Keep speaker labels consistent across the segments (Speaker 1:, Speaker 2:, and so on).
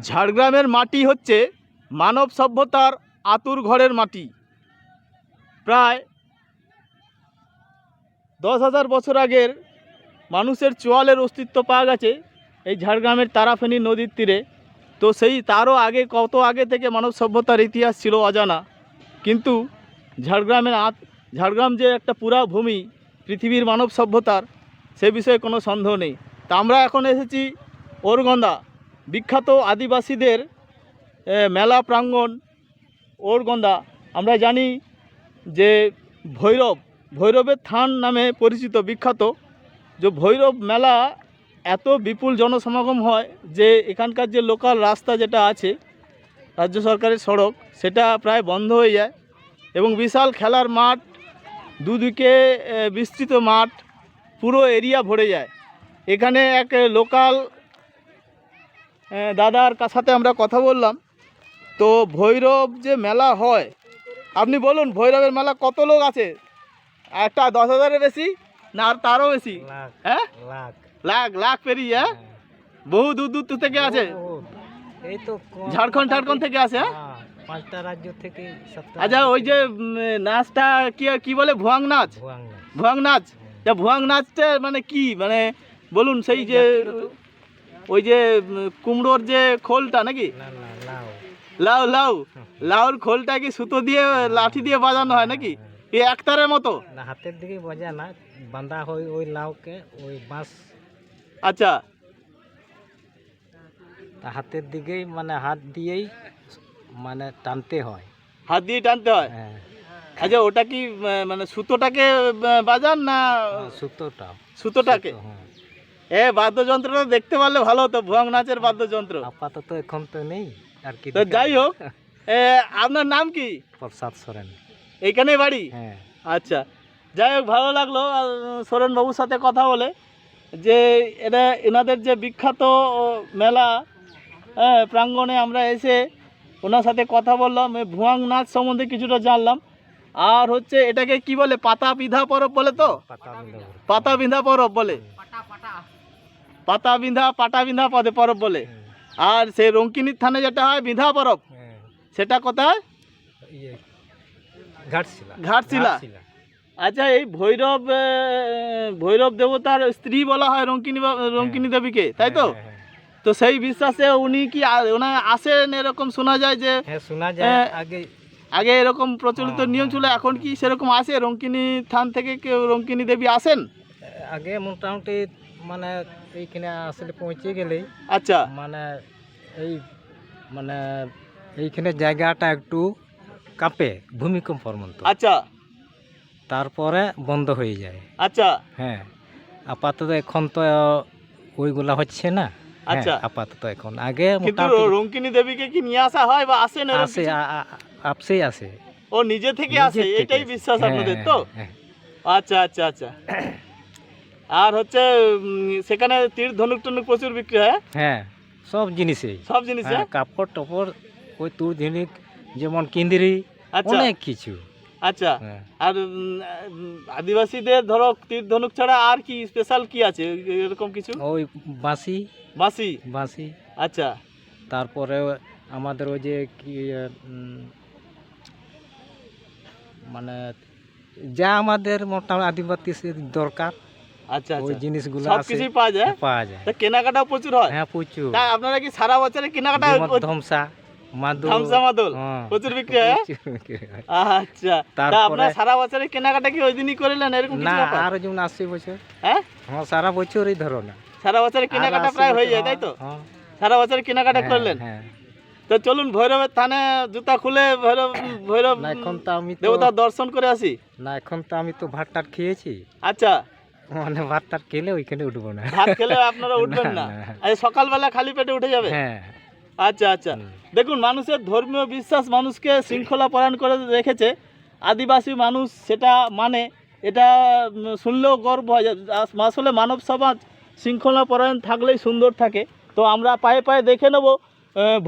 Speaker 1: ঝাড়গ্রামের মাটি হচ্ছে মানব সভ্যতার আতুর ঘরের মাটি। প্রায় দশ হাজার বছর আগের মানুষের চোয়ালের অস্তিত্ব পাওয়া গেছে এই ঝাড়গ্রামের তারাফেনী নদীর তীরে। তো সেই তারও আগে, কত আগে থেকে মানব সভ্যতার ইতিহাস ছিল অজানা। কিন্তু ঝাড়গ্রামের আত, ঝাড়গ্রাম যে একটা পুরা ভূমি, পৃথিবীর মানব সভ্যতার, সে বিষয়ে কোনো সন্দেহ নেই। তা আমরা এখন এসেছি ওরগন্দা। বিখ্যাত আদিবাসীদের মেলা প্রাঙ্গণ ওরগন্দা আমরা জানি যে ভৈরব, ভৈরবের থান নামে পরিচিত, বিখ্যাত। যে ভৈরব মেলা এত বিপুল জনসমাগম হয় যে এখানকার যে লোকাল রাস্তা যেটা আছে, রাজ্য সরকারের সড়ক, সেটা প্রায় বন্ধ হয়ে যায় এবং বিশাল খেলার মাঠ, দুদিকে বিস্তৃত মাঠ, পুরো এরিয়া ভরে যায়। এখানে এক লোকাল দাদার কা- সাথে আমরা কথা বললাম। তো ভৈরব যে মেলা হয় আপনি বলুন ভৈরবের মেলা কত লোক আছে? একটা দশ হাজারের বেশি না আর তারও বেশি?
Speaker 2: লাখ।
Speaker 1: হ্যাঁ?
Speaker 2: লাখ।
Speaker 1: লাখ পেরিয়ে হ্যাঁ? বহু দূর দূর থেকে আছে?
Speaker 2: বহুত। এই তো
Speaker 1: ঝাড়খণ্ড ঝাড়খণ্ড থেকে আছে হ্যাঁ?
Speaker 2: হ্যাঁ, পাঁচটা রাজ্য থেকে
Speaker 1: আচ্ছা ওই যে নাচটা কি কি বলে? ভুয়াং নাচ?
Speaker 2: ভুয়াং
Speaker 1: নাচ। ভুয়াং নাচটা মানে কি? মানে বলুন সেই যে ওই যে কুমড়োর যে খোলটা নাকি? লাউ। লাউ লাউর খোলটা কি সুতো দিয়ে লাঠি দিয়ে বাজানো হয় নাকি? একতারের মতো?
Speaker 2: হাতের দিকে বাজা না। বাঁধা হয় ওই লাউকে ওই বাঁশ।
Speaker 1: আচ্ছা।
Speaker 2: তা হাতের দিকেই মানে হাত দিয়েই মানে টানতে হয়।
Speaker 1: হাত দিয়ে টানতে হয়?
Speaker 2: হ্যাঁ।
Speaker 1: আচ্ছা ওটা কি মানে সুতোটাকে বাজান না
Speaker 2: সুতোটা।
Speaker 1: সুতোটাকে?
Speaker 2: হ্যাঁ।
Speaker 1: এ বাদ্যযন্ত্রটা দেখতে পারলে ভালো হতো ভুয়াং নাচের বাদ্যযন্ত্র।
Speaker 2: আপাতত এখন তো নেই আর কি
Speaker 1: তো যাই হোক এ, আপনার নাম কি?
Speaker 2: প্রসাদ সরেন।
Speaker 1: এইখানে বাড়ি?
Speaker 2: হ্যাঁ।
Speaker 1: আচ্ছা যাই হোক ভালো লাগল সোরেন বাবুর সাথে কথা বলে যে এরা এনাদের যে বিখ্যাত মেলা হ্যাঁ প্রাঙ্গণে আমরা এসে ওনার সাথে কথা বললাম ভুয়াং নাচ সম্বন্ধে কিছুটা জানলাম আর হচ্ছে এটাকে কি বলে পাতা বিধা পরব বলে তো?
Speaker 2: পাতা বিঁধা
Speaker 1: পরব। বলে। পাতা বিন্ধা পাটা বিন্ধা পদে পরব বলে। আর সেই রঙ্কিনীর থানে যেটা হয় বিধা পরব।
Speaker 2: হ্যাঁ।
Speaker 1: সেটা কোথায়?
Speaker 2: ইয়ে ঘাটশিলা।
Speaker 1: আচ্ছা এই ভৈরব ভৈরব দেবতার স্ত্রী বলা হয় রঙ্কিনী রঙ্কিনী দেবীকে তাই তো?
Speaker 2: হ্যাঁ, হ্যাঁ,
Speaker 1: তো সেই বিশ্বাসে উনি কি ওনার আসেন এরকম শোনা যায় যে
Speaker 2: হ্যাঁ শোনা যায়।
Speaker 1: হ্যাঁ।
Speaker 2: আগে
Speaker 1: আগে এরকম প্রচলিত
Speaker 2: হ্যাঁ,
Speaker 1: নিয়ম ছিল এখন কি সেরকম আসে? রঙ্কিনী থান থেকে কেউ রঙ্কিনী দেবী আসেন?
Speaker 2: আগে মোটামুটি মানে এইখানে আসলে পৌঁছে গেলেই
Speaker 1: আচ্ছা।
Speaker 2: মানে এই মানে এইখানে জায়গাটা একটু কাঁপে ভূমিকম্পর মতো।
Speaker 1: আচ্ছা।
Speaker 2: তারপরে বন্ধ হয়ে যায়।
Speaker 1: আচ্ছা।
Speaker 2: হ্যাঁ আপাতত এখন তো ওইগুলা হচ্ছে না। হ্যাঁ,
Speaker 1: আচ্ছা।
Speaker 2: আপাতত এখন। আগে মোটামুটি
Speaker 1: রঙ্কিনী দেবীকে কি নিয়ে আসা হয় বা আসেন
Speaker 2: আসে
Speaker 1: কিছু?
Speaker 2: আ- আ- আপসেই আসে।
Speaker 1: ও নিজে থেকে আসে এটাই বিশ্বাস
Speaker 2: হ্যাঁ,
Speaker 1: আপনাদের তো
Speaker 2: হ্যাঁ,
Speaker 1: আচ্ছা আচ্ছা আচ্ছা। আর হচ্ছে সেখানে তীর ধনুক টনুক প্রচুর বিক্রি হয়
Speaker 2: হ্যাঁ? সব জিনিসেই
Speaker 1: সব জিনিস?
Speaker 2: হ্যাঁ, কাপড় টপড় ওই তুর ঝিনিক যেমন কিন্দিরি
Speaker 1: আচ্ছা।
Speaker 2: অনেক কিছু।
Speaker 1: আচ্ছা।
Speaker 2: হ্যাঁ।
Speaker 1: আর আদিবাসীদের ধরো তীর ধনুক ছাড়া আর কি স্পেশাল কি আছে? এরকম কিছু?
Speaker 2: ওই বাঁশি।
Speaker 1: বাঁশি?
Speaker 2: বাঁশি।
Speaker 1: আচ্ছা।
Speaker 2: তারপরে আমাদের ওই যে কি মানে যা আমাদের মোটামুটি আদিবাসী দরকার
Speaker 1: আচ্ছা
Speaker 2: ওই
Speaker 1: আচ্ছা।
Speaker 2: জিনিসগুলো
Speaker 1: সব কিছুই পাওয়া যায়?
Speaker 2: পাওয়া যায়।
Speaker 1: তা কেনাকাটা প্রচুর হয়?
Speaker 2: হ্যাঁ প্রচুর।
Speaker 1: তা আপনারা কি সারা বছরে কেনাকাটা
Speaker 2: হ্যাঁ,
Speaker 1: প্রচুর বিক্রি?
Speaker 2: প্রচুর বিক্রি।
Speaker 1: আচ্ছা। তা
Speaker 2: তারপরে-
Speaker 1: সারা বছরে কেনাকাটা কি ওই দিনই করলেন? এরকম কিছু ব্যাপার?
Speaker 2: আর যেমন আশি বছর।
Speaker 1: হ্যাঁ?
Speaker 2: হ্যাঁ সারা বছরই ধরো না।
Speaker 1: সারা বছরে কেনাকাটা প্রায় হয়ে যায় তাই তো? সারা বছরে কেনাকাটা করলেন?
Speaker 2: হ্যাঁ।
Speaker 1: তো চলুন ভৈরবের থানে জুতা খুলে ভৈরব ভৈরব
Speaker 2: এখন তো আমি
Speaker 1: দর্শন করে আসি।
Speaker 2: না এখন তো আমি তো ভাত টাট খেয়েছি।
Speaker 1: আচ্ছা।
Speaker 2: মানে ভাত খেলে ওইখানে উঠবো না।
Speaker 1: ভাত খেলে আপনারা উঠবেন না। আজ সকালবেলা খালি পেটে উঠে যাবে?
Speaker 2: হ্যাঁ।
Speaker 1: আচ্ছা আচ্ছা। দেখুন মানুষের ধর্মীয় বিশ্বাস মানুষকে শৃঙ্খলা পরায়ণ করে রেখেছে। আদিবাসী মানুষ সেটা মানে এটা শুনলেও গর্ব হয়। আসলে মানব সমাজ শৃঙ্খলা পরায়ণ থাকলেই সুন্দর থাকে। তো আমরা পায়ে পায়ে দেখে নেব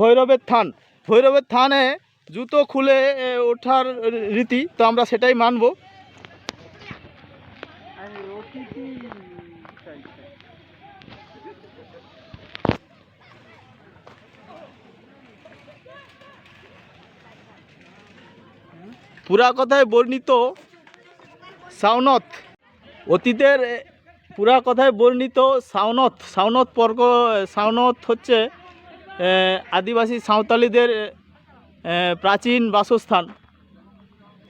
Speaker 1: ভৈরবের থান। ভৈরবের থানে জুতো খুলে ওঠার রীতি তো আমরা সেটাই মানব। পুরা কথায় বর্ণিত সাউনত অতীতের পুরা কথায় বর্ণিত সাউনত সাউনত পর্ব সাউনত হচ্ছে আদিবাসী সাঁওতালিদের প্রাচীন বাসস্থান।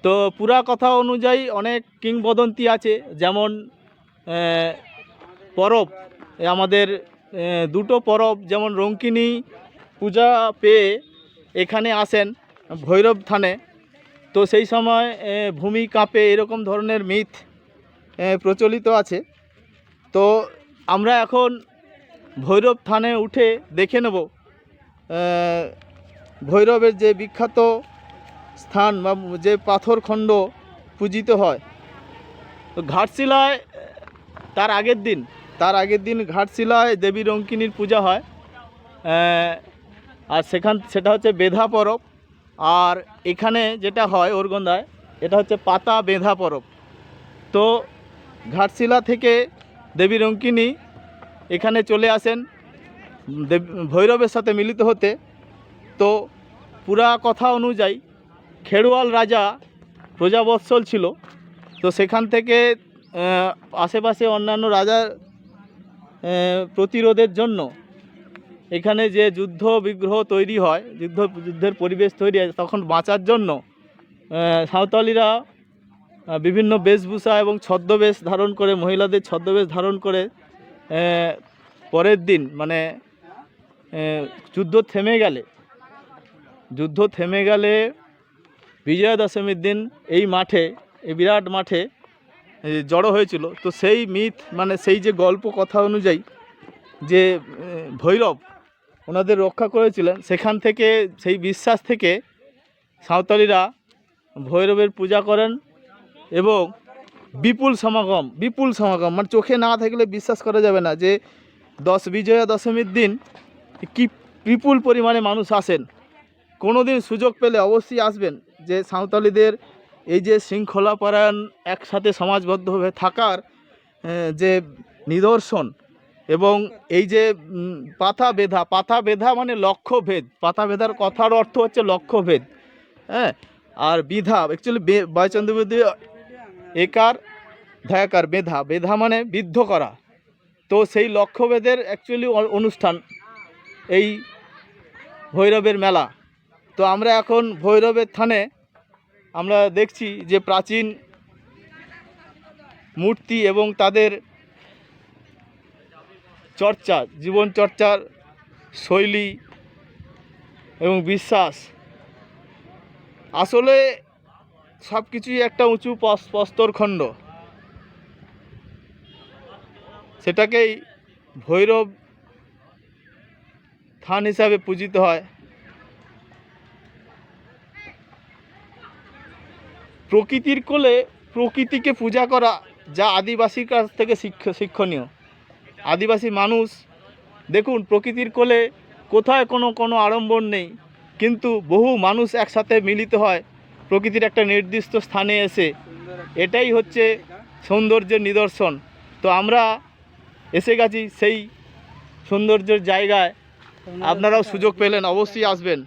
Speaker 1: তো পুরা কথা অনুযায়ী অনেক কিংবদন্তি আছে, যেমন পরব আমাদের দুটো পরব, যেমন রঙ্কিনী পূজা পেয়ে এখানে আসেন ভৈরব থানে। তো সেই সময় ভূমি কাঁপে এরকম ধরনের মিথ প্রচলিত আছে। তো আমরা এখন ভৈরব থানে উঠে দেখে নেব ভৈরবের যে বিখ্যাত স্থান বা যে পাথরখণ্ড পূজিত হয়। ঘাটশিলায় তার আগের দিন, তার আগের দিন ঘাটশিলায় দেবী রঙ্কিনীর পূজা হয়। আর সেখান, সেটা হচ্ছে বেধা পরব। আর এখানে যেটা হয় ওরগন্দায় এটা হচ্ছে পাতা বেঁধা পরব। তো ঘাটশিলা থেকে দেবী রঙ্কিনী এখানে চলে আসেন। ভৈরবের সাথে মিলিত হতে। তো পুরা কথা অনুযায়ী খেড়োয়াল রাজা প্রজাবৎসল ছিল। তো সেখান থেকে আশেপাশে অন্যান্য রাজার প্রতিরোধের জন্য এখানে যে যুদ্ধ বিগ্রহ তৈরি হয়, যুদ্ধ, যুদ্ধের পরিবেশ তৈরি হয়, তখন বাঁচার জন্য সাঁওতালিরা বিভিন্ন বেশভূষা এবং ছদ্মবেশ ধারণ করে, মহিলাদের ছদ্মবেশ ধারণ করে পরের দিন মানে যুদ্ধ থেমে গেলে, যুদ্ধ থেমে গেলে বিজয়া দশমীর দিন এই মাঠে, এই বিরাট মাঠে জড়ো হয়েছিল। তো সেই মিথ মানে সেই যে গল্প কথা অনুযায়ী যে ভৈরব ওনাদের রক্ষা করেছিলেন, সেখান থেকে, সেই বিশ্বাস থেকে সাঁওতালিরা ভৈরবের পূজা করেন এবং বিপুল সমাগম বিপুল সমাগম। মানে চোখে না থাকলে বিশ্বাস করা যাবে না যে, দশ, বিজয়া দশমীর দিন কি বিপুল পরিমাণে মানুষ আসেন। কোনো দিন সুযোগ পেলে অবশ্যই আসবেন যে সাঁওতালিদের এই যে শৃঙ্খলাপরায়ণ একসাথে সমাজবদ্ধভাবে থাকার যে নিদর্শন এবং এই যে পাতা বেধা পাতা বেধা মানে লক্ষ্যভেদ পাতা বেধার কথার অর্থ হচ্ছে লক্ষ্যভেদ হ্যাঁ? আর বিধা অ্যাকচুয়ালি বয়চন্দ্রবুদ্ধি একার ধায়াকার বেধা বেধা মানে বিদ্ধ করা। তো সেই লক্ষ্যভেদের অ্যাকচুয়ালি অনুষ্ঠান, এই ভৈরবের মেলা। তো আমরা এখন ভৈরবের থানে আমরা দেখছি যে প্রাচীন মূর্তি এবং তাদের চর্চা, জীবন চর্চার শৈলী এবং বিশ্বাস। আসলে সব কিছুই একটা উঁচু প্রস্তরখণ্ড সেটাকেই ভৈরব থান হিসাবে পূজিত হয়। প্রকৃতির কোলে প্রকৃতিকে পূজা করা যা আদিবাসীর কাছ থেকে শিক্ষ- শিক্ষণীয়। আদিবাসী মানুষ, দেখুন, প্রকৃতির কোলে কোথায় কোনো কোনো আড়ম্বর নেই, কিন্তু বহু মানুষ একসাথে মিলিত হয় প্রকৃতির একটা নির্দিষ্ট স্থানে এসে। এটাই হচ্ছে সৌন্দর্যের নিদর্শন। তো আমরা এসে গেছি সেই সৌন্দর্যের জায়গায়। আপনারাও সুযোগ পেলেন, অবশ্যই আসবেন।